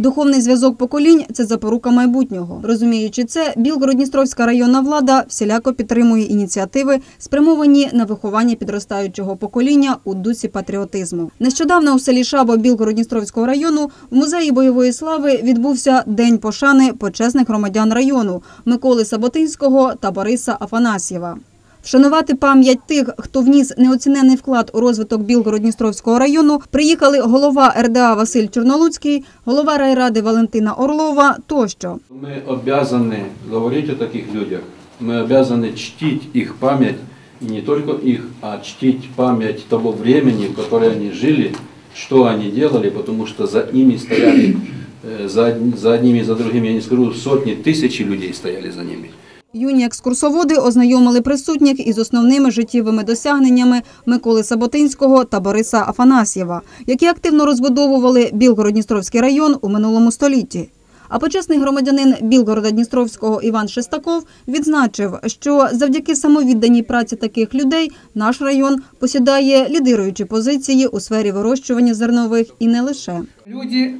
Духовний зв'язок поколінь це запорука майбутнього. Розуміючи це, Білгород-Дністровська районна влада всіляко підтримує ініціативи, спрямовані на виховання підростаючого покоління у дусі патріотизму. Нещодавно у селі Шабо Білгород-Дністровського району в музеї бойової слави відбувся день пошани почесних громадян району Миколи Саботинського та Бориса Афанасьєва. Вшанувати пам'ять тих, хто вніс неоцінений вклад у розвиток Білгород-Дністровського району, приїхали голова РДА Василь Чорнолуцький, голова райради Валентина Орлова тощо. Мы обязаны говорить о таких людях, мы обязаны чтить их память, и не только их, а чтить память того времени, в которое они жили, что они делали, потому что за ними стояли, э, за, од- за одними и за другими, я не скажу, сотни, тысячи людей стояли за ними. Юні екскурсоводи ознайомили присутніх із основними життєвими досягненнями Миколи Саботинського та Бориса Афанасьєва, які активно розбудовували Білгород-Дністровський район у минулому столітті. А почесний громадянин Білгорода Дністровського Іван Шестаков відзначив, що завдяки самовідданій праці таких людей наш район посідає лідируючі позиції у сфері вирощування зернових і не лише. Люди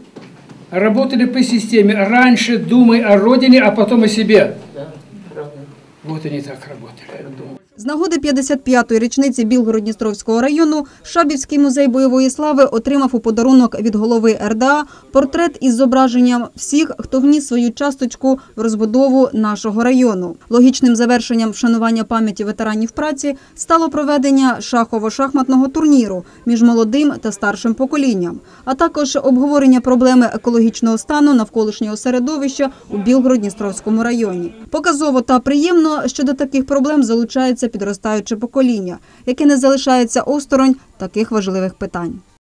работали по системе раньше думай о родине, а потом о себе. Вот они так работали. З нагоди 55-ї річниці Білгород-Дністровського району Шабівський музей бойової слави отримав у подарунок від голови РДА портрет із зображенням всіх, хто вніс свою часточку в розбудову нашого району. Логічним завершенням вшанування пам'яті ветеранів праці стало проведення шахово-шахматного турніру між молодим та старшим поколінням, а також обговорення проблеми екологічного стану навколишнього середовища у Білгород-Дністровському районі. Показово та приємно, що до таких проблем залучається підростаюче покоління, яке не залишається осторонь таких важливих питань.